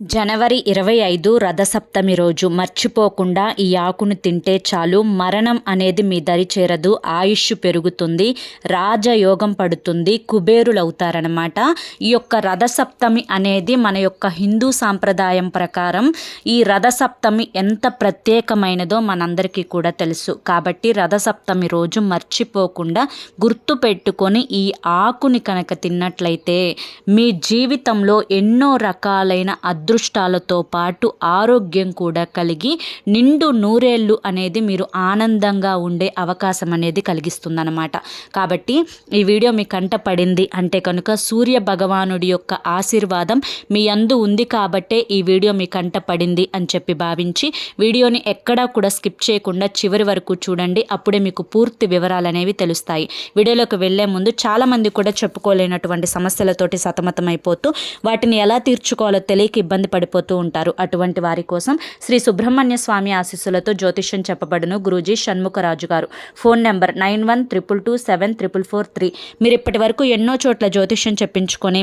జనవరి ఇరవై ఐదు రథసప్తమి రోజు మర్చిపోకుండా ఈ ఆకును తింటే చాలు. మరణం అనేది మీ దరి చేరదు. ఆయుష్ పెరుగుతుంది. రాజయోగం పడుతుంది. కుబేరులవుతారనమాట ఈ యొక్క రథసప్తమి అనేది మన యొక్క హిందూ సాంప్రదాయం ప్రకారం ఈ రథసప్తమి ఎంత ప్రత్యేకమైనదో మనందరికీ కూడా తెలుసు. కాబట్టి రథసప్తమి రోజు మర్చిపోకుండా గుర్తు పెట్టుకొని ఈ ఆకుని కనుక తిన్నట్లయితే మీ జీవితంలో ఎన్నో రకాలైన అదృష్టాలతో పాటు ఆరోగ్యం కూడా కలిగి నిండు నూరేళ్ళు అనేది మీరు ఆనందంగా ఉండే అవకాశం అనేది కలిగిస్తుందన్నమాట. కాబట్టి ఈ వీడియో మీ కంట పడింది అంటే కనుక సూర్య భగవానుడి యొక్క ఆశీర్వాదం మీ అందు ఉంది కాబట్టే ఈ వీడియో మీ కంట పడింది అని చెప్పి భావించి వీడియోని ఎక్కడా కూడా స్కిప్ చేయకుండా చివరి వరకు చూడండి. అప్పుడే మీకు పూర్తి వివరాలు అనేవి తెలుస్తాయి. వీడియోలోకి వెళ్ళే ముందు చాలామంది కూడా చెప్పుకోలేనటువంటి సమస్యలతోటి సతమతమైపోతూ వాటిని ఎలా తీర్చుకోవాలో తెలియక ఇబ్బంది ఇబ్బంది పడిపోతూ ఉంటారు. అటువంటి వారి కోసం శ్రీ సుబ్రహ్మణ్య స్వామి ఆశీస్సులతో జ్యోతిష్యం చెప్పబడును గురూజీ షణ్ముఖరాజు గారు. Phone number nine one triple two seven triple four three. మీరు ఇప్పటి వరకు ఎన్నో చోట్ల జ్యోతిష్యం చెప్పించుకొని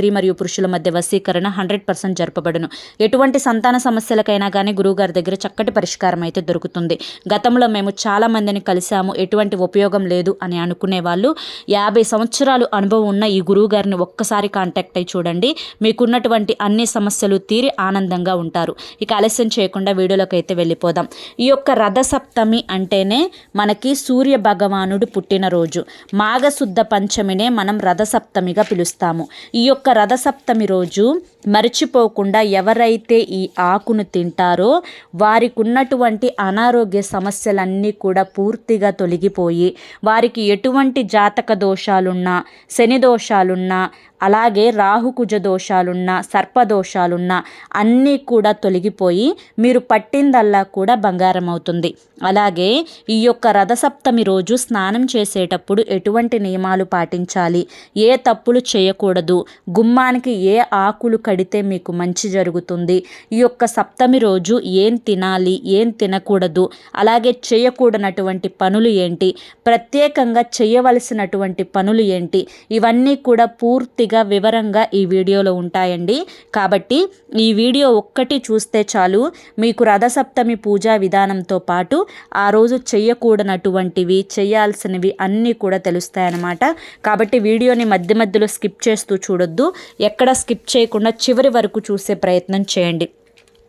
స్త్రీ మరియు పురుషుల మధ్య వశీకరణ హండ్రెడ్ పర్సెంట్ జరపబడును. ఎటువంటి సంతాన సమస్యలకైనా కానీ గురువుగారి దగ్గర చక్కటి పరిష్కారం అయితే దొరుకుతుంది. గతంలో మేము చాలా మందిని కలిసాము ఎటువంటి ఉపయోగం లేదు అని అనుకునే వాళ్ళు యాభై సంవత్సరాలు అనుభవం ఉన్న ఈ గురువుగారిని ఒక్కసారి కాంటాక్ట్ అయి చూడండి. మీకున్నటువంటి అన్ని సమస్యలు తీరి ఆనందంగా ఉంటారు. ఇక ఆలస్యం చేయకుండా వీడియోలోకి అయితే వెళ్ళిపోదాం. ఈ యొక్క రథసప్తమి అంటేనే మనకి సూర్య భగవానుడు పుట్టినరోజు. మాఘశుద్ధ పంచమినే మనం రథసప్తమిగా పిలుస్తాము. ఈ యొక్క యొక్క రథసప్తమి రోజు మర్చిపోకుండా ఎవరైతే ఈ ఆకును తింటారో వారికి ఉన్నటువంటి అనారోగ్య సమస్యలన్నీ కూడా పూర్తిగా తొలగిపోయి వారికి ఎటువంటి జాతక దోషాలున్నా శని దోషాలున్నా అలాగే రాహుకుజ దోషాలున్నా సర్పదోషాలున్నా అన్నీ కూడా తొలగిపోయి మీరు పట్టిందల్లా కూడా బంగారం అవుతుంది. అలాగే ఈ యొక్క రథసప్తమి రోజు స్నానం చేసేటప్పుడు ఎటువంటి నియమాలు పాటించాలి? ఏ తప్పులు చేయకూడదు? గుమ్మానికి ఏ ఆకులు కడితే మీకు మంచి జరుగుతుంది. ఈ యొక్క సప్తమి రోజు ఏం తినాలి ఏం తినకూడదు అలాగే చేయకూడనటువంటి పనులు ఏంటి ప్రత్యేకంగా చేయవలసినటువంటి పనులు ఏంటి ఇవన్నీ కూడా పూర్తిగా వివరంగా ఈ వీడియోలో ఉంటాయండి. కాబట్టి ఈ వీడియో ఒక్కటి చూస్తే చాలు. మీకు రథసప్తమి పూజా విధానంతో పాటు ఆ రోజు చేయకూడనటువంటివి చేయాల్సినవి అన్నీ కూడా తెలుస్తాయన్నమాట. కాబట్టి వీడియోని మధ్య మధ్యలో స్కిప్ చేస్తూ చూడొద్దు. ఎక్కడ స్కిప్ చేయకుండా చివరి వరకు చూసే ప్రయత్నం చేయండి.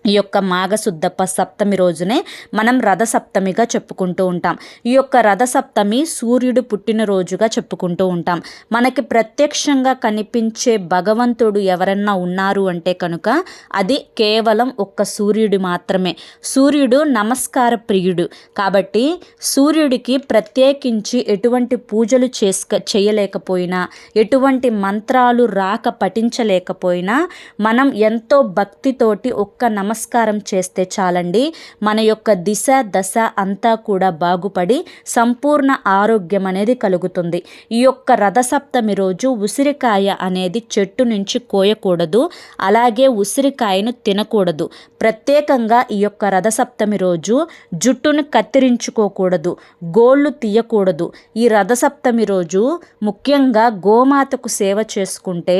ఈ యొక్క మాఘశుద్ధ సప్తమి రోజునే మనం రథసప్తమిగా చెప్పుకుంటూ ఉంటాం. ఈ యొక్క రథసప్తమి సూర్యుడు పుట్టినరోజుగా చెప్పుకుంటూ ఉంటాం. మనకి ప్రత్యక్షంగా కనిపించే భగవంతుడు ఎవరన్నా ఉన్నారు అంటే కనుక అది కేవలం ఒక్క సూర్యుడు మాత్రమే. సూర్యుడు నమస్కార ప్రియుడు. కాబట్టి సూర్యుడికి ప్రత్యేకించి ఎటువంటి పూజలు చేసుక చేయలేకపోయినా ఎటువంటి మంత్రాలు రాక పఠించలేకపోయినా మనం ఎంతో భక్తితోటి ఒక్క నమ నమస్కారం చేస్తే చాలండి. మన యొక్క దిశ దశ అంతా కూడా బాగుపడి సంపూర్ణ ఆరోగ్యం అనేది కలుగుతుంది. ఈ యొక్క రథసప్తమి రోజు ఉసిరికాయ అనేది చెట్టు నుంచి కోయకూడదు. అలాగే ఉసిరికాయను తినకూడదు. ప్రత్యేకంగా ఈ యొక్క రథసప్తమి రోజు జుట్టును కత్తిరించుకోకూడదు. గోళ్ళు తీయకూడదు. ఈ రథసప్తమి రోజు ముఖ్యంగా గోమాతకు సేవ చేసుకుంటే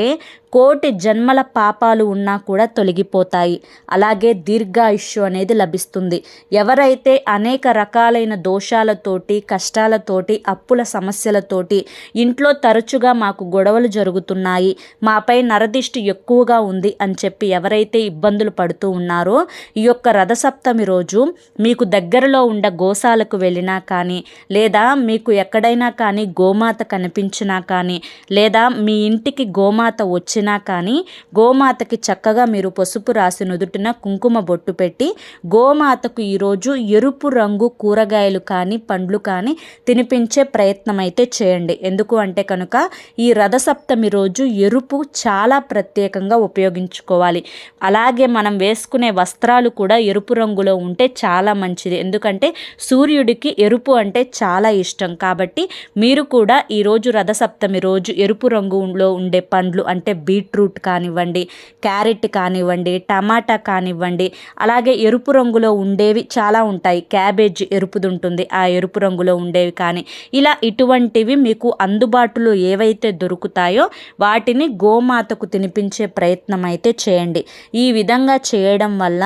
కోటి జన్మల పాపాలు ఉన్నా కూడా తొలగిపోతాయి. అలాగే దీర్ఘాయుష్యు అనేది లభిస్తుంది. ఎవరైతే అనేక రకాలైన దోషాలతోటి కష్టాలతోటి అప్పుల సమస్యలతోటి ఇంట్లో తరచుగా మాకు గొడవలు జరుగుతున్నాయి మాపై నరదిష్టి ఎక్కువగా ఉంది అని చెప్పి ఎవరైతే ఇబ్బందులు పడుతూ ఉన్నారో ఈ యొక్క రథసప్తమి రోజు మీకు దగ్గరలో ఉండ గోశాలకు వెళ్ళినా కానీ లేదా మీకు ఎక్కడైనా కానీ గోమాత కనిపించినా కానీ లేదా మీ ఇంటికి గోమాత వచ్చిన వచ్చినా కానీ గోమాతకి చక్కగా మీరు పసుపు రాసి నుదుటిన కుంకుమ బొట్టు పెట్టి గోమాతకు ఈరోజు ఎరుపు రంగు కూరగాయలు కానీ పండ్లు కానీ తినిపించే ప్రయత్నం అయితే చేయండి. ఎందుకు అంటే కనుక ఈ రథసప్తమి రోజు ఎరుపు చాలా ప్రత్యేకంగా ఉపయోగించుకోవాలి. అలాగే మనం వేసుకునే వస్త్రాలు కూడా ఎరుపు రంగులో ఉంటే చాలా మంచిది. ఎందుకంటే సూర్యుడికి ఎరుపు అంటే చాలా ఇష్టం. కాబట్టి మీరు కూడా ఈరోజు రథసప్తమి రోజు ఎరుపు రంగులో ఉండే పండ్లు అంటే బీట్రూట్ కానివ్వండి క్యారెట్ కానివ్వండి టమాటా కానివ్వండి అలాగే ఎరుపు రంగులో ఉండేవి చాలా ఉంటాయి. క్యాబేజ్ ఎరుపుది ఉంటుంది ఆ ఎరుపు రంగులో ఉండేవి కానీ. ఇలా ఇటువంటివి మీకు అందుబాటులో ఏవైతే దొరుకుతాయో వాటిని గోమాతకు తినిపించే ప్రయత్నం అయితే చేయండి. ఈ విధంగా చేయడం వల్ల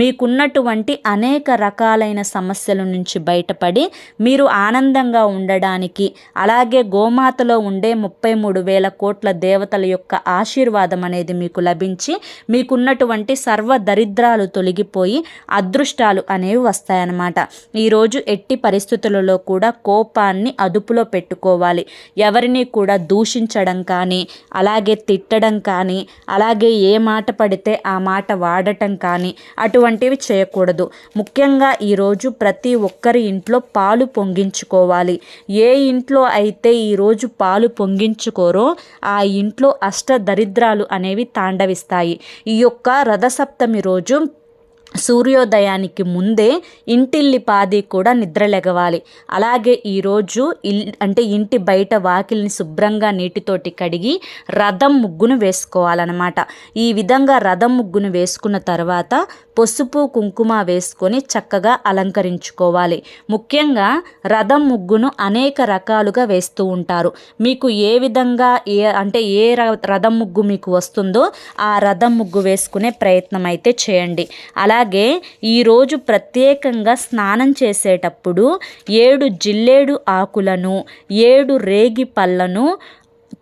మీకున్నటువంటి అనేక రకాలైన సమస్యల నుంచి బయటపడి మీరు ఆనందంగా ఉండడానికి అలాగే గోమాతలో ఉండే ముప్పై మూడు వేల కోట్ల దేవతల యొక్క ఆశీర్వాదం అనేది మీకు లభించి మీకున్నటువంటి సర్వ దరిద్రాలు తొలగిపోయి అదృష్టాలు అనేవి వస్తాయన్నమాట. ఈరోజు ఎట్టి పరిస్థితులలో కూడా కోపాన్ని అదుపులో పెట్టుకోవాలి. ఎవరిని కూడా దూషించడం కానీ అలాగే తిట్టడం కానీ అలాగే ఏ మాట పడితే ఆ మాట వాడటం కానీ అటువంటివి చేయకూడదు. ముఖ్యంగా ఈరోజు ప్రతి ఒక్కరి ఇంట్లో పాలు పొంగించుకోవాలి. ఏ ఇంట్లో అయితే ఈరోజు పాలు పొంగించుకోరో ఆ ఇంట్లో అష్ట దరిద్రాలు అనేవి తాండవిస్తాయి. ఈ యొక్క రథసప్తమి రోజు సూర్యోదయానికి ముందే ఇంటిల్లిపాది కూడా నిద్రలెగవాలి. అలాగే ఈరోజు ఇల్ అంటే ఇంటి బయట వాకిల్ని శుభ్రంగా నీటితోటి కడిగి రథం ముగ్గును వేసుకోవాలన్నమాట. ఈ విధంగా రథం ముగ్గును వేసుకున్న తర్వాత పసుపు కుంకుమ వేసుకొని చక్కగా అలంకరించుకోవాలి. ముఖ్యంగా రథం ముగ్గును అనేక రకాలుగా వేస్తూ ఉంటారు. మీకు ఏ విధంగా ఏ అంటే ఏ రథం ముగ్గు మీకు వస్తుందో ఆ రథం ముగ్గు వేసుకునే ప్రయత్నం అయితే చేయండి. అలా అలాగే ఈరోజు ప్రత్యేకంగా స్నానం చేసేటప్పుడు ఏడు జిల్లేడు ఆకులను ఏడు రేగి పళ్ళను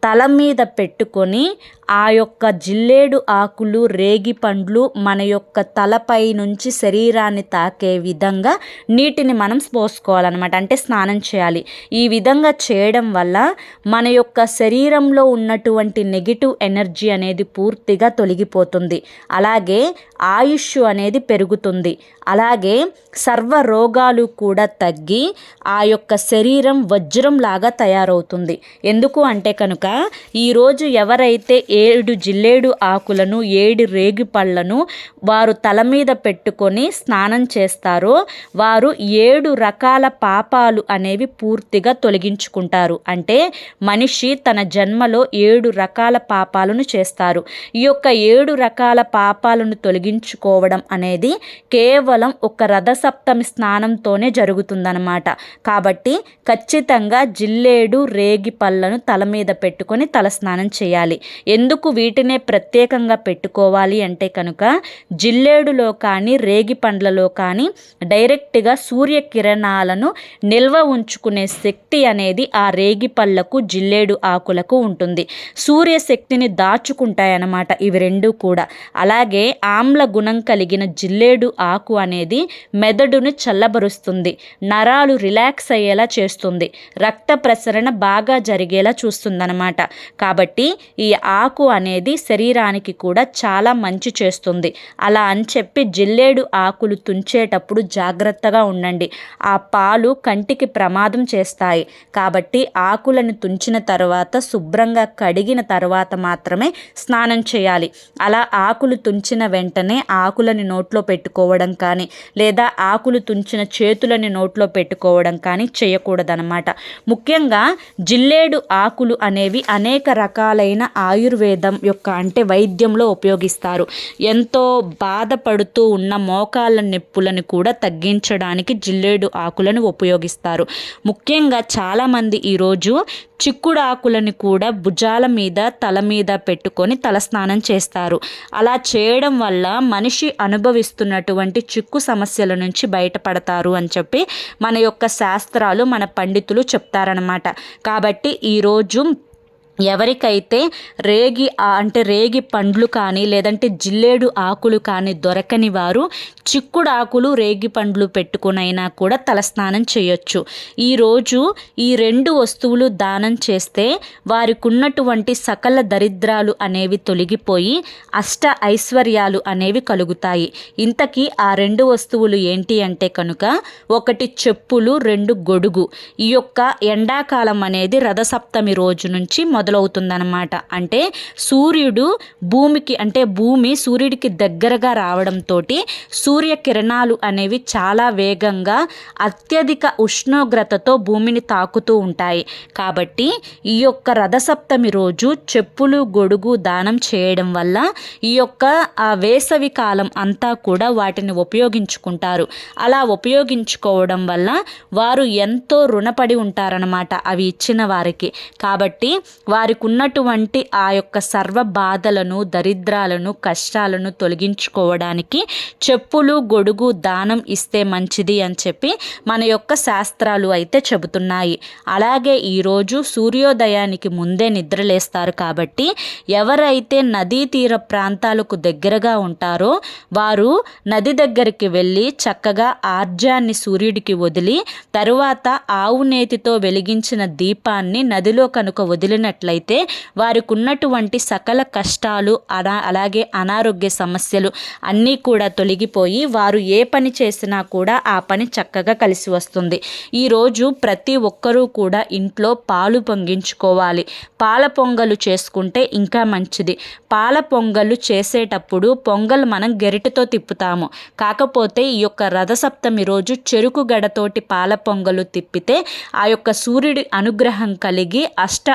తల మీద పెట్టుకొని ఆ యొక్క జిల్లేడు ఆకులు రేగి పండ్లు మన యొక్క తలపై నుంచి శరీరాన్ని తాకే విధంగా నీటిని మనం పోసుకోవాలన్నమాట. అంటే స్నానం చేయాలి. ఈ విధంగా చేయడం వల్ల మన యొక్క శరీరంలో ఉన్నటువంటి నెగిటివ్ ఎనర్జీ అనేది పూర్తిగా తొలగిపోతుంది. అలాగే ఆయుష్ అనేది పెరుగుతుంది. అలాగే సర్వ రోగాలు కూడా తగ్గి ఆ యొక్క శరీరం వజ్రం లాగా తయారవుతుంది. ఎందుకు అంటే కనుక ఈరోజు ఎవరైతే ఏడు జిల్లేడు ఆకులను ఏడు రేగి పళ్ళను వారు తల మీద పెట్టుకొని స్నానం చేస్తారో. వారు ఏడు రకాల పాపాలు అనేవి పూర్తిగా తొలగించుకుంటారు. అంటే మనిషి తన జన్మలో ఏడు రకాల పాపాలను చేస్తారు. ఈ యొక్క ఏడు రకాల పాపాలను తొలగించుకోవడం అనేది కేవలం ఒక రథసప్తమి స్నానంతోనే జరుగుతుందన్నమాట. కాబట్టి ఖచ్చితంగా జిల్లేడు రేగి పళ్ళను తల మీద పెట్టుకొని తల స్నానం చేయాలి. ఎందుకు వీటినే ప్రత్యేకంగా పెట్టుకోవాలి అంటే కనుక జిల్లేడులో కానీ రేగి పండ్లలో కానీ డైరెక్ట్గా సూర్యకిరణాలను నిల్వ ఉంచుకునే శక్తి అనేది ఆ రేగి పళ్ళకు జిల్లేడు ఆకులకు ఉంటుంది. సూర్యశక్తిని దాచుకుంటాయన్నమాట ఇవి రెండు కూడా. అలాగే ఆమ్ల గుణం కలిగిన జిల్లేడు ఆకు అనేది మెదడును చల్లబరుస్తుంది నరాలు రిలాక్స్ అయ్యేలా చేస్తుంది రక్త ప్రసరణ బాగా జరిగేలా చూస్తుందన్నమాట. కాబట్టి ఈ ఆకు ఆకు అనేది శరీరానికి కూడా చాలా మంచి చేస్తుంది. అలా అని చెప్పి జిల్లేడు ఆకులు తుంచేటప్పుడు జాగ్రత్తగా ఉండండి. ఆ పాలు కంటికి ప్రమాదం చేస్తాయి. కాబట్టి ఆకులను తుంచిన తర్వాత శుభ్రంగా కడిగిన తర్వాత మాత్రమే స్నానం చేయాలి. అలా ఆకులు తుంచిన వెంటనే ఆకులని నోట్లో పెట్టుకోవడం కానీ లేదా ఆకులు తుంచిన చేతులని నోట్లో పెట్టుకోవడం కానీ చేయకూడదనమాట ముఖ్యంగా జిల్లేడు ఆకులు అనేవి అనేక రకాలైన ఆయుర్వేద యొక్క అంటే వైద్యంలో ఉపయోగిస్తారు. ఎంతో బాధపడుతూ ఉన్న మోకాళ్ళ నొప్పులను కూడా తగ్గించడానికి జిల్లేడు ఆకులను ఉపయోగిస్తారు. ముఖ్యంగా చాలామంది ఈరోజు చిక్కుడు ఆకులను కూడా భుజాల మీద తల మీద పెట్టుకొని తలస్నానం చేస్తారు. అలా చేయడం వల్ల మనిషి అనుభవిస్తున్నటువంటి చిక్కు సమస్యల నుంచి బయటపడతారు అని చెప్పి మన యొక్క శాస్త్రాలు మన పండితులు చెప్తారనమాట కాబట్టి ఈరోజు ఎవరికైతే రేగి అంటే రేగి పండ్లు కానీ లేదంటే జిల్లేడు ఆకులు కానీ దొరకని వారు చిక్కుడు ఆకులు రేగి పండ్లు పెట్టుకునైనా కూడా తలస్నానం చేయొచ్చు. ఈరోజు ఈ రెండు వస్తువులు దానం చేస్తే వారికి ఉన్నటువంటి సకల దరిద్రాలు అనేవి తొలగిపోయి అష్ట ఐశ్వర్యాలు అనేవి కలుగుతాయి. ఇంతకీ ఆ రెండు వస్తువులు ఏంటి అంటే కనుక ఒకటి చెప్పులు రెండు గొడుగు. ఈ యొక్క ఎండాకాలం అనేది రథసప్తమి రోజు నుంచి మొదలవుతుందన్నమాట. అంటే సూర్యుడు భూమికి అంటే భూమి సూర్యుడికి దగ్గరగా రావడంతో సూర్యకిరణాలు అనేవి చాలా వేగంగా అత్యధిక ఉష్ణోగ్రతతో భూమిని తాకుతూ ఉంటాయి. కాబట్టి ఈ యొక్క రథసప్తమి రోజు చెప్పులు గొడుగు దానం చేయడం వల్ల ఈ యొక్క వేసవి కాలం అంతా కూడా వాటిని ఉపయోగించుకుంటారు. అలా ఉపయోగించుకోవడం వల్ల వారు ఎంతో రుణపడి ఉంటారనమాట అవి ఇచ్చిన వారికి. కాబట్టి వారికి ఉన్నటువంటి ఆ యొక్క సర్వ బాధలను దరిద్రాలను కష్టాలను తొలగించుకోవడానికి చెప్పులు గొడుగు దానం ఇస్తే మంచిది అని చెప్పి మన యొక్క శాస్త్రాలు అయితే చెబుతున్నాయి. అలాగే ఈరోజు సూర్యోదయానికి ముందే నిద్రలేస్తారు కాబట్టి ఎవరైతే నదీ తీర ప్రాంతాలకు దగ్గరగా ఉంటారో వారు నది దగ్గరికి వెళ్ళి చక్కగా ఆర్జాన్ని సూర్యుడికి వదిలి తరువాత ఆవు నేతితో వెలిగించిన దీపాన్ని నదిలో కనుక చేసినట్లయితే వారికి ఉన్నటువంటి సకల కష్టాలు అనా అలాగే అనారోగ్య సమస్యలు అన్నీ కూడా తొలగిపోయి వారు ఏ పని చేసినా కూడా ఆ పని చక్కగా కలిసి వస్తుంది. ఈరోజు ప్రతి ఒక్కరూ కూడా ఇంట్లో పాలు పొంగించుకోవాలి. పాల పొంగలు చేసుకుంటే ఇంకా మంచిది. పాల పొంగలు చేసేటప్పుడు పొంగల్ మనం గెరిటతో తిప్పుతాము. కాకపోతే ఈ యొక్క రథసప్తమి రోజు చెరుకు గడతోటి పాల పొంగలు తిప్పితే ఆ యొక్క సూర్యుడి అనుగ్రహం కలిగి అష్ట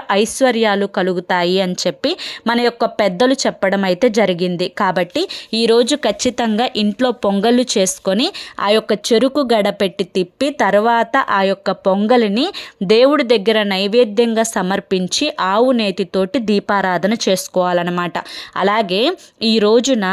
ఐశ్వర్యాలు కలుగుతాయి అని చెప్పి మన యొక్క పెద్దలు చెప్పడం అయితే జరిగింది. కాబట్టి ఈరోజు ఖచ్చితంగా ఇంట్లో పొంగళ్ళు చేసుకొని ఆ యొక్క చెరుకు గడపెట్టి తిప్పి తర్వాత ఆ యొక్క పొంగలిని దేవుడి దగ్గర నైవేద్యంగా సమర్పించి ఆవు నేతితోటి దీపారాధన చేసుకోవాలన్నమాట. అలాగే ఈ రోజున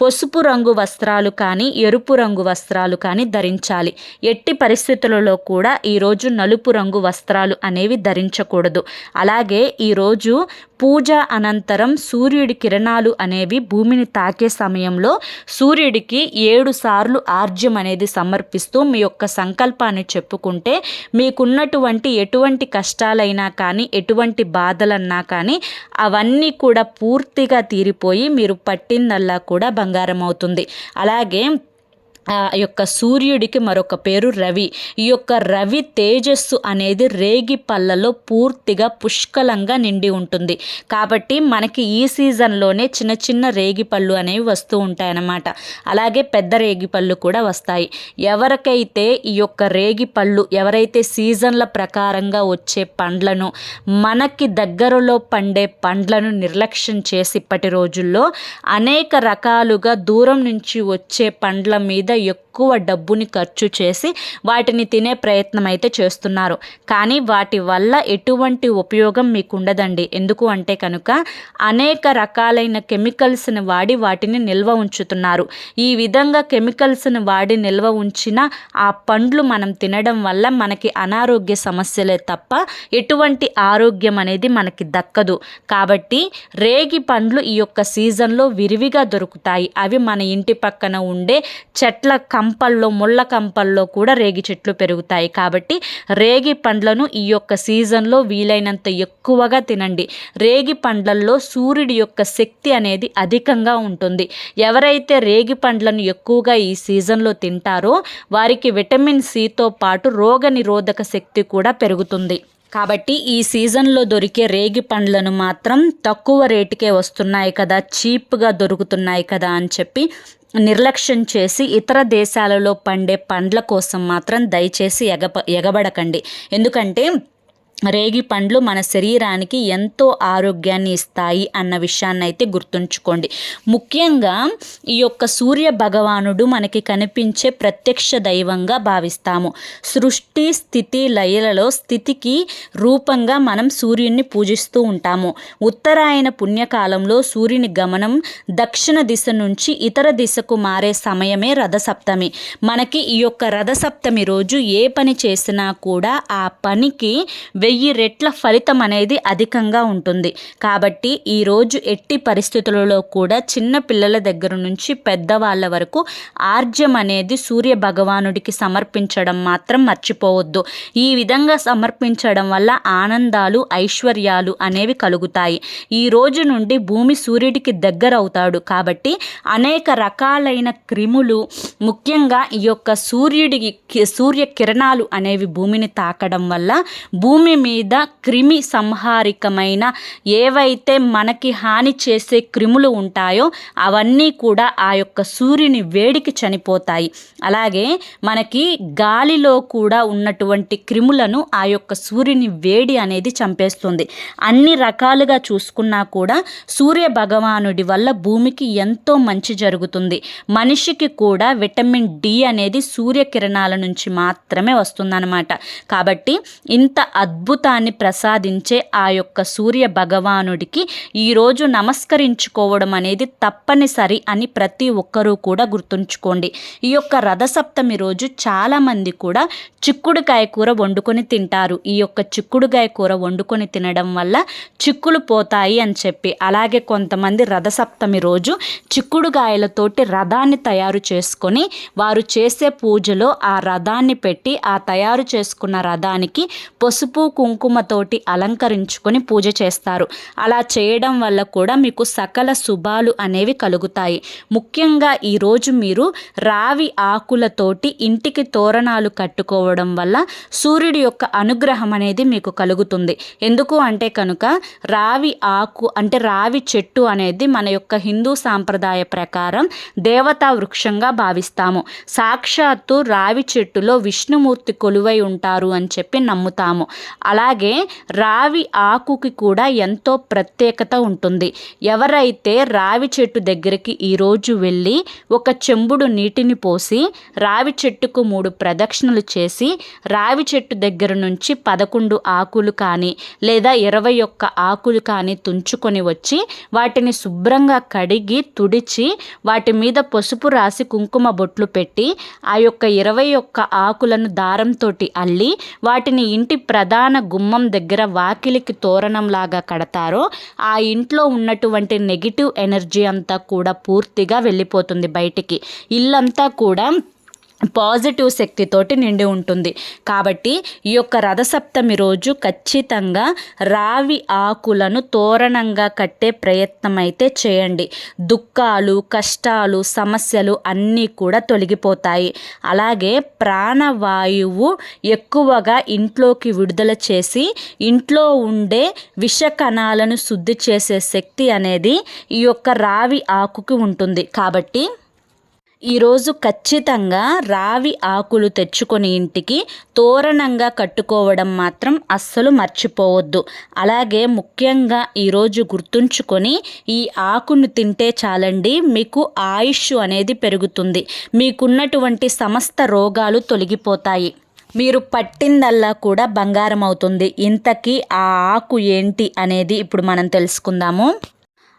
పసుపు రంగు వస్త్రాలు కానీ ఎరుపు రంగు వస్త్రాలు కానీ ధరించాలి. ఎట్టి పరిస్థితులలో కూడా ఈరోజు నలుపు రంగు వస్త్రాలు అనేవి ధరించకూడదు. అలాగే ఈరోజు పూజ అనంతరం సూర్యుడి కిరణాలు అనేవి భూమిని తాకే సమయంలో సూర్యుడికి ఏడు సార్లు ఆర్జ్యం అనేది సమర్పిస్తూ మీ యొక్క సంకల్పాన్ని చెప్పుకుంటే మీకున్నటువంటి ఎటువంటి కష్టాలైనా కానీ ఎటువంటి బాధలన్నా కానీ అవన్నీ కూడా పూర్తిగా తీరిపోయి మీరు పట్టిందల్లా కూడా బంగారం అవుతుంది అలాగే యొక్క సూర్యుడికి మరొక పేరు రవి. ఈ యొక్క రవి తేజస్సు అనేది రేగి పళ్ళలో పూర్తిగా పుష్కలంగా నిండి ఉంటుంది. కాబట్టి మనకి ఈ సీజన్లోనే చిన్న చిన్న రేగి పళ్ళు అనేవి వస్తూ ఉంటాయన్నమాట. అలాగే పెద్ద రేగి పళ్ళు కూడా వస్తాయి. ఎవరికైతే ఈ యొక్క రేగి పళ్ళు ఎవరైతే సీజన్ల ప్రకారంగా వచ్చే పండ్లను మనకి దగ్గరలో పండే పండ్లను నిర్లక్ష్యం చేసి ఇప్పటి రోజుల్లో అనేక రకాలుగా దూరం నుంచి వచ్చే పండ్ల మీద ఎక్కువ డబ్బుని ఖర్చు చేసి వాటిని తినే ప్రయత్నం అయితే చేస్తున్నారు. కానీ వాటి వల్ల ఎటువంటి ఉపయోగం మీకు ఉండదండి ఎందుకు అంటే కనుక అనేక రకాలైన కెమికల్స్ని వాడి వాటిని నిల్వ ఉంచుతున్నారు. ఈ విధంగా కెమికల్స్ని వాడి నిల్వ ఉంచిన ఆ పండ్లు మనం తినడం వల్ల మనకి అనారోగ్య సమస్యలే తప్ప ఎటువంటి ఆరోగ్యం అనేది మనకి దక్కదు. కాబట్టి రేగి పండ్లు ఈ యొక్క సీజన్లో విరివిగా దొరుకుతాయి. అవి మన ఇంటి పక్కన ఉండే చెట్ల కంపల్లో ముళ్ళ కంపల్లో కూడా రేగి చెట్లు పెరుగుతాయి. కాబట్టి రేగి పండ్లను ఈ యొక్క సీజన్లో వీలైనంత ఎక్కువగా తినండి. రేగి పండ్లల్లో సూర్యుడి యొక్క శక్తి అనేది అధికంగా ఉంటుంది. ఎవరైతే రేగి పండ్లను ఎక్కువగా ఈ సీజన్లో తింటారో వారికి విటమిన్ సితో పాటు రోగ నిరోధక శక్తి కూడా పెరుగుతుంది. కాబట్టి ఈ సీజన్లో దొరికే రేగి పండ్లను మాత్రం తక్కువ రేటుకే వస్తున్నాయి కదా చీప్గా దొరుకుతున్నాయి కదా అని చెప్పి నిర్లక్ష్యం చేసి ఇతర దేశాలలో పండే పండ్ల కోసం మాత్రం దయచేసి ఎగప ఎగబడకండి. ఎందుకంటే రేగి పండ్లు మన శరీరానికి ఎంతో ఆరోగ్యాన్ని ఇస్తాయి అన్న విషయాన్ని అయితే గుర్తుంచుకోండి. ముఖ్యంగా ఈ యొక్క సూర్య భగవానుడు మనకి కనిపించే ప్రత్యక్ష దైవంగా భావిస్తాము. సృష్టి స్థితి లయలలో స్థితికి రూపంగా మనం సూర్యుని పూజిస్తూ ఉంటాము. ఉత్తరాయణ పుణ్యకాలంలో సూర్యుని గమనం దక్షిణ దిశ నుంచి ఇతర దిశకు మారే సమయమే రథసప్తమి. మనకి ఈ యొక్క రథసప్తమి రోజు ఏ పని చేసినా కూడా ఆ పనికి వెయ్యి రెట్ల ఫలితం అనేది అధికంగా ఉంటుంది. కాబట్టి ఈరోజు ఎట్టి పరిస్థితులలో కూడా చిన్న పిల్లల దగ్గర నుంచి పెద్దవాళ్ళ వరకు ఆర్జ్యం అనేది సూర్య భగవానుడికి సమర్పించడం మాత్రం మర్చిపోవద్దు. ఈ విధంగా సమర్పించడం వల్ల ఆనందాలు ఐశ్వర్యాలు అనేవి కలుగుతాయి. ఈ రోజు నుండి భూమి సూర్యుడికి దగ్గర అవుతాడు. కాబట్టి అనేక రకాలైన క్రిములు ముఖ్యంగా ఈ యొక్క సూర్యుడికి సూర్య కిరణాలు అనేవి భూమిని తాకడం వల్ల భూమి మీద క్రిమి సంహారికమైన ఏవైతే మనకి హాని చేసే క్రిములు ఉంటాయో అవన్నీ కూడా ఆ యొక్క సూర్యుని వేడికి చనిపోతాయి. అలాగే మనకి గాలిలో కూడా ఉన్నటువంటి క్రిములను ఆ యొక్క సూర్యుని వేడి అనేది చంపేస్తుంది. అన్ని రకాలుగా చూసుకున్నా కూడా సూర్య భగవానుడి వల్ల భూమికి ఎంతో మంచి జరుగుతుంది. మనిషికి కూడా విటమిన్ డి అనేది సూర్యకిరణాల నుంచి మాత్రమే వస్తుందన్నమాట. కాబట్టి ఇంత అద్భుత అద్భుతాన్ని ప్రసాదించే ఆ యొక్క సూర్య భగవానుడికి ఈరోజు నమస్కరించుకోవడం అనేది తప్పనిసరి అని ప్రతి ఒక్కరూ కూడా గుర్తుంచుకోండి. ఈ యొక్క రథసప్తమి రోజు చాలామంది కూడా చిక్కుడుకాయ కూర వండుకొని తింటారు. ఈ యొక్క చిక్కుడుకాయ కూర వండుకొని తినడం వల్ల చిక్కులు పోతాయి అని చెప్పి. అలాగే కొంతమంది రథసప్తమి రోజు చిక్కుడుకాయలతోటి రథాన్ని తయారు చేసుకొని వారు చేసే పూజలో ఆ రథాన్ని పెట్టి ఆ తయారు చేసుకున్న రథానికి పసుపు కుంకుమతోటి అలంకరించుకొని పూజ చేస్తారు. అలా చేయడం వల్ల కూడా మీకు సకల శుభాలు అనేవి కలుగుతాయి. ముఖ్యంగా ఈరోజు మీరు రావి ఆకులతోటి ఇంటికి తోరణాలు కట్టుకోవడం వల్ల సూర్యుడి యొక్క అనుగ్రహం అనేది మీకు కలుగుతుంది. ఎందుకు అంటే కనుక రావి ఆకు అంటే రావి చెట్టు అనేది మన యొక్క హిందూ సాంప్రదాయ ప్రకారం దేవతా వృక్షంగా భావిస్తాము. సాక్షాత్తు రావి చెట్టులో విష్ణుమూర్తి కొలువై ఉంటారు అని చెప్పి నమ్ముతాము. అలాగే రావి ఆకుకి కూడా ఎంతో ప్రత్యేకత ఉంటుంది. ఎవరైతే రావి చెట్టు దగ్గరికి ఈరోజు వెళ్ళి ఒక చెంబుడు నీటిని పోసి రావి చెట్టుకు మూడు ప్రదక్షిణలు చేసి రావి చెట్టు దగ్గర నుంచి పదకొండు ఆకులు కానీ లేదా ఇరవై ఒక్క ఆకులు కానీ తుంచుకొని వచ్చి వాటిని శుభ్రంగా కడిగి తుడిచి వాటి మీద పసుపు రాసి కుంకుమ బొట్లు పెట్టి ఆ యొక్క ఇరవై ఒక్క ఆకులను దారంతో అల్లి వాటిని ఇంటి ప్రధాన గుమ్మం దగ్గర వాకిలికి తోరణంలాగా కడతారో ఆ ఇంట్లో ఉన్నటువంటి నెగిటివ్ ఎనర్జీ అంతా కూడా పూర్తిగా వెళ్ళిపోతుంది బయటికి. ఇల్లంతా కూడా పాజిటివ్ శక్తితోటి నిండి ఉంటుంది. కాబట్టి ఈ యొక్క రథసప్తమి రోజు ఖచ్చితంగా రావి ఆకులను తోరణంగా కట్టే ప్రయత్నం అయితే చేయండి. దుఃఖాలు కష్టాలు సమస్యలు అన్నీ కూడా తొలగిపోతాయి. అలాగే ప్రాణవాయువు ఎక్కువగా ఇంట్లోకి విడుదల చేసి ఇంట్లో ఉండే విష కణాలను శుద్ధి చేసే శక్తి అనేది ఈ యొక్క రావి ఆకుకి ఉంటుంది. కాబట్టి ఈరోజు ఖచ్చితంగా రావి ఆకులు తెచ్చుకొని ఇంటికి తోరణంగా కట్టుకోవడం మాత్రం అస్సలు మర్చిపోవద్దు. అలాగే ముఖ్యంగా ఈరోజు గుర్తుంచుకొని ఈ ఆకును తింటే చాలండి మీకు ఆయుష్ అనేది పెరుగుతుంది. మీకున్నటువంటి సమస్త రోగాలు తొలగిపోతాయి. మీరు పట్టిందల్లా కూడా బంగారం అవుతుంది. ఇంతకీ ఆ ఆకు ఏంటి అనేది ఇప్పుడు మనం తెలుసుకుందాము.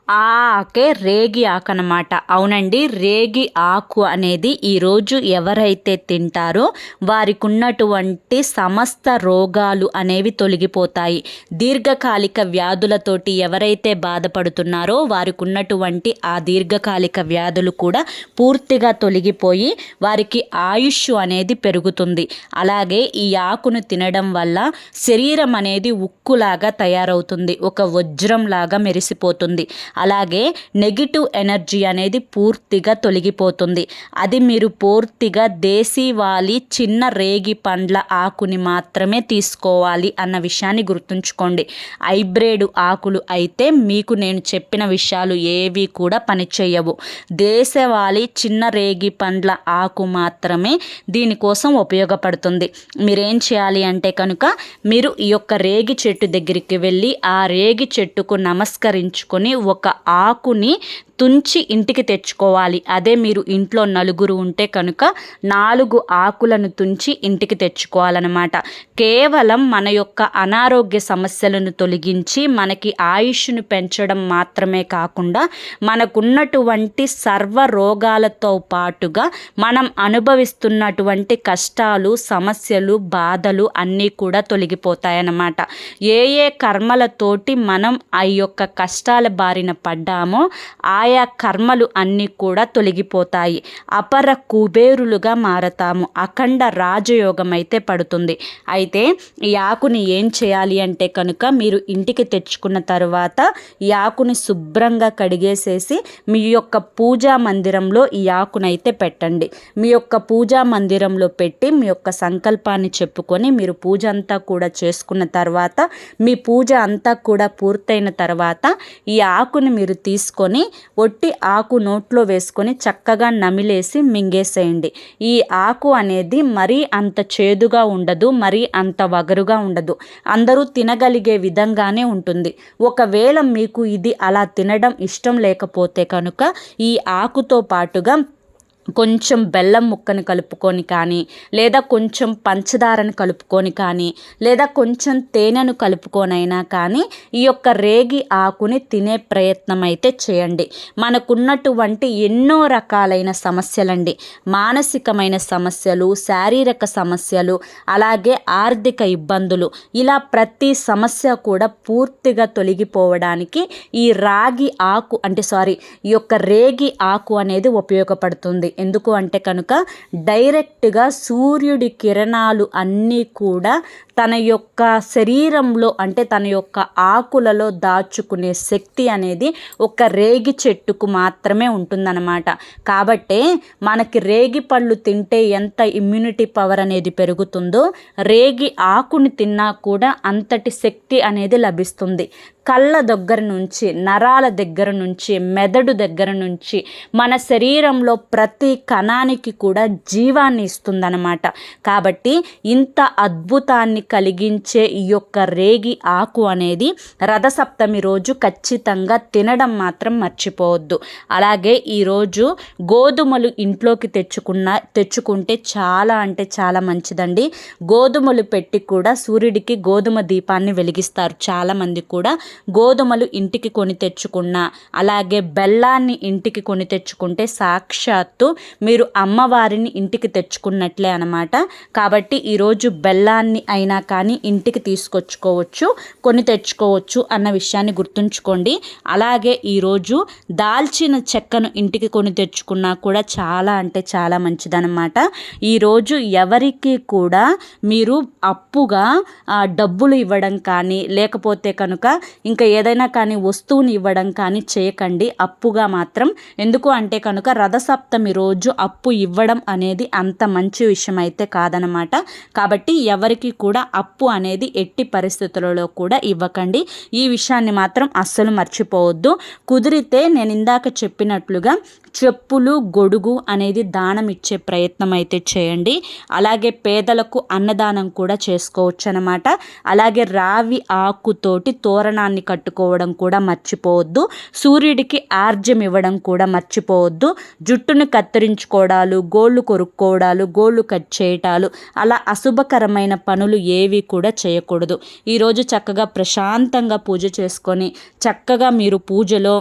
ఆ ఆకే రేగి ఆకు అనమాట అవునండి రేగి ఆకు అనేది ఈరోజు ఎవరైతే తింటారో వారికి ఉన్నటువంటి సమస్త రోగాలు అనేవి తొలగిపోతాయి. దీర్ఘకాలిక వ్యాధులతోటి ఎవరైతే బాధపడుతున్నారో వారికి ఉన్నటువంటి ఆ దీర్ఘకాలిక వ్యాధులు కూడా పూర్తిగా తొలగిపోయి వారికి ఆయుష్ అనేది పెరుగుతుంది. అలాగే ఈ ఆకును తినడం వల్ల శరీరం అనేది ఉక్కులాగా తయారవుతుంది. ఒక వజ్రంలాగా మెరిసిపోతుంది. అలాగే నెగిటివ్ ఎనర్జీ అనేది పూర్తిగా తొలగిపోతుంది. అది మీరు పూర్తిగా దేశీవాలి చిన్న రేగి పండ్ల ఆకుని మాత్రమే తీసుకోవాలి అన్న విషయాన్ని గుర్తుంచుకోండి. హైబ్రేడ్ ఆకులు అయితే మీకు నేను చెప్పిన విషయాలు ఏవి కూడా పనిచేయవు దేశవాలి చిన్న రేగి పండ్ల ఆకు మాత్రమే దీనికోసం ఉపయోగపడుతుంది. మీరేం చేయాలి అంటే కనుక మీరు ఈ యొక్క రేగి చెట్టు దగ్గరికి వెళ్ళి ఆ రేగి చెట్టుకు నమస్కరించుకొని ఒక ఆకుని తుంచి ఇంటికి తెచ్చుకోవాలి. అదే మీరు ఇంట్లో నలుగురు ఉంటే కనుక నాలుగు ఆకులను తుంచి ఇంటికి తెచ్చుకోవాలన్నమాట. కేవలం మన యొక్క అనారోగ్య సమస్యలను తొలగించి మనకి ఆయుష్ను పెంచడం మాత్రమే కాకుండా మనకున్నటువంటి సర్వ రోగాలతో పాటుగా మనం అనుభవిస్తున్నటువంటి కష్టాలు సమస్యలు బాధలు అన్నీ కూడా తొలగిపోతాయన్నమాట. ఏ ఏ కర్మలతోటి మనం ఆ యొక్క కష్టాల బారిన పడ్డామో ఆ ఆయా కర్మలు అన్నీ కూడా తొలగిపోతాయి. అపర కుబేరులుగా మారతాము. అఖండ రాజయోగం అయితే పడుతుంది. అయితే ఈ ఆకుని ఏం చేయాలి అంటే కనుక మీరు ఇంటికి తెచ్చుకున్న తర్వాత ఈ ఆకుని శుభ్రంగా కడిగేసేసి మీ యొక్క పూజా మందిరంలో ఈ ఆకునైతే పెట్టండి. మీ యొక్క పూజా మందిరంలో పెట్టి మీ యొక్క సంకల్పాన్ని చెప్పుకొని మీరు పూజ అంతా కూడా చేసుకున్న తర్వాత మీ పూజ అంతా కూడా పూర్తయిన తర్వాత ఈ ఆకుని మీరు తీసుకొని ఒట్టి ఆకు నోట్లో వేసుకొని చక్కగా నమిలేసి మింగేసేయండి. ఈ ఆకు అనేది మరీ అంత చేదుగా ఉండదు మరీ అంత వగరుగా ఉండదు. అందరూ తినగలిగే విధంగానే ఉంటుంది. ఒకవేళ మీకు ఇది అలా తినడం ఇష్టం లేకపోతే కనుక ఈ ఆకుతో పాటుగా కొంచెం బెల్లం ముక్కను కలుపుకొని కానీ లేదా కొంచెం పంచదారను కలుపుకొని కానీ లేదా కొంచెం తేనెను కలుపుకొనైనా కానీ ఈ యొక్క రేగి ఆకుని తినే ప్రయత్నం అయితే చేయండి. మనకున్నటువంటి ఎన్నో రకాలైన సమస్యలండి. మానసికమైన సమస్యలు శారీరక సమస్యలు అలాగే ఆర్థిక ఇబ్బందులు. ఇలా ప్రతి సమస్య కూడా పూర్తిగా తొలగిపోవడానికి ఈ రాగి ఆకు అంటే సారీ ఈ యొక్క రేగి ఆకు అనేది ఉపయోగపడుతుంది. ఎందుకు అంటే కనుక డైరెక్ట్గా సూర్యుడి కిరణాలు అన్నీ కూడా తన యొక్క శరీరంలో అంటే తన యొక్క ఆకులలో దాచుకునే శక్తి అనేది ఒక రేగి చెట్టుకు మాత్రమే ఉంటుందన్నమాట. కాబట్టే మనకి రేగి పళ్ళు తింటే ఎంత ఇమ్యూనిటీ పవర్ అనేది పెరుగుతుందో రేగి ఆకుని తిన్నా కూడా అంతటి శక్తి అనేది లభిస్తుంది. కళ్ళ దగ్గర నుంచి నరాల దగ్గర నుంచి మెదడు దగ్గర నుంచి మన శరీరంలో ప్రతి కణానికి కూడా జీవాన్ని ఇస్తుందన్నమాట. కాబట్టి ఇంత అద్భుతాన్ని కలిగించే ఈ యొక్క రేగి ఆకు అనేది రథసప్తమి రోజు ఖచ్చితంగా తినడం మాత్రం మర్చిపోవద్దు. అలాగే ఈరోజు గోధుమలు ఇంట్లోకి తెచ్చుకున్న తెచ్చుకుంటే చాలా అంటే చాలా మంచిదండి. గోధుమలు పెట్టి కూడా సూర్యుడికి గోధుమ దీపాన్ని వెలిగిస్తారు చాలామంది కూడా. గోధుమలు ఇంటికి కొని తెచ్చుకున్న అలాగే బెల్లాన్ని ఇంటికి కొని తెచ్చుకుంటే సాక్షాత్తు మీరు అమ్మవారిని ఇంటికి తెచ్చుకున్నట్లే అనమాట కాబట్టి ఈరోజు బెల్లాన్ని అయినా కానీ ఇంటికి తీసుకొచ్చుకోవచ్చు కొని తెచ్చుకోవచ్చు అన్న విషయాన్ని గుర్తుంచుకోండి. అలాగే ఈరోజు దాల్చిన చెక్కను ఇంటికి కొని తెచ్చుకున్నా కూడా చాలా అంటే చాలా మంచిదన్నమాట. ఈరోజు ఎవరికి కూడా మీరు అప్పుగా డబ్బులు ఇవ్వడం కానీ లేకపోతే కనుక ఇంకా ఏదైనా కానీ వస్తువుని ఇవ్వడం కానీ చేయకండి. అప్పుగా మాత్రం. ఎందుకు అంటే కనుక రథసప్తమి రోజు అప్పు ఇవ్వడం అనేది అంత మంచి విషయం అయితే కాదనమాట కాబట్టి ఎవరికి కూడా అప్పు అనేది ఎట్టి పరిస్థితులలో కూడా ఇవ్వకండి. ఈ విషయాన్ని మాత్రం అస్సలు మర్చిపోవద్దు. కుదిరితే నేను ఇందాక చెప్పినట్లుగా చెప్పులు గొడుగు అనేది దానం ఇచ్చే ప్రయత్నం అయితే చేయండి. అలాగే పేదలకు అన్నదానం కూడా చేసుకోవచ్చు అనమాట అలాగే రావి ఆకుతోటి తోరణాన్ని కట్టుకోవడం కూడా మర్చిపోవద్దు. సూర్యుడికి ఆర్జ్యం ఇవ్వడం కూడా మర్చిపోవద్దు. జుట్టును కత్తిరించుకోవడాలు గోళ్ళు కొరుక్కోవడాలు గోళ్ళు కట్ చేయటాలు అలా అశుభకరమైన పనులు ఏవి కూడా చేయకూడదు. ఈరోజు చక్కగా ప్రశాంతంగా పూజ చేసుకొని చక్కగా మీరు పూజలో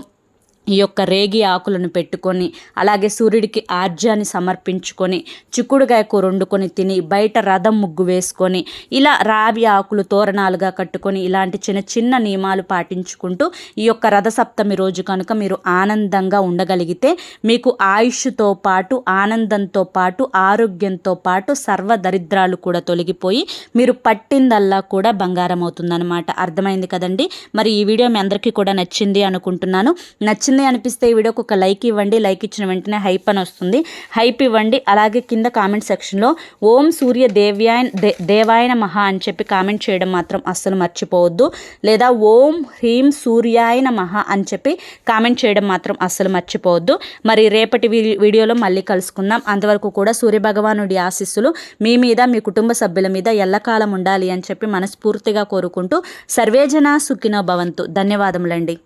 ఈ యొక్క రేగి ఆకులను పెట్టుకొని అలాగే సూర్యుడికి ఆర్జాన్ని సమర్పించుకొని చిక్కుడుగాయ కూర వండుకొని తిని బయట రథం ముగ్గు వేసుకొని ఇలా రావి ఆకులు తోరణాలుగా కట్టుకొని ఇలాంటి చిన్న చిన్న నియమాలు పాటించుకుంటూ ఈ యొక్క రథసప్తమి రోజు కనుక మీరు ఆనందంగా ఉండగలిగితే మీకు ఆయుష్తో పాటు ఆనందంతో పాటు ఆరోగ్యంతో పాటు సర్వ దరిద్రాలు కూడా తొలగిపోయి మీరు పట్టిందల్లా కూడా బంగారం అవుతుందన్నమాట. అర్థమైంది కదండి? మరి ఈ వీడియో మీ అందరికీ కూడా నచ్చింది అనుకుంటున్నాను. నచ్చింది నచ్చింది అనిపిస్తే ఈ వీడియోకి ఒక లైక్ ఇవ్వండి. లైక్ ఇచ్చిన వెంటనే హైప్ అని వస్తుంది. హైప్ ఇవ్వండి. అలాగే కింద కామెంట్ సెక్షన్లో ఓం సూర్య దేవ్యాయన్ దే దేవాయన మహా అని చెప్పి కామెంట్ చేయడం మాత్రం అస్సలు మర్చిపోవద్దు. లేదా ఓం హ్రీం సూర్యాయన మహా అని చెప్పి కామెంట్ చేయడం మాత్రం అస్సలు మర్చిపోవద్దు. మరి రేపటి వీడియోలో మళ్ళీ కలుసుకుందాం. అంతవరకు కూడా సూర్యభగవానుడి ఆశీస్సులు మీ మీద మీ కుటుంబ సభ్యుల మీద ఎల్లకాలం ఉండాలి అని చెప్పి మనస్ఫూర్తిగా కోరుకుంటూ సర్వేజన సుఖినో భవంతు. ధన్యవాదములండి.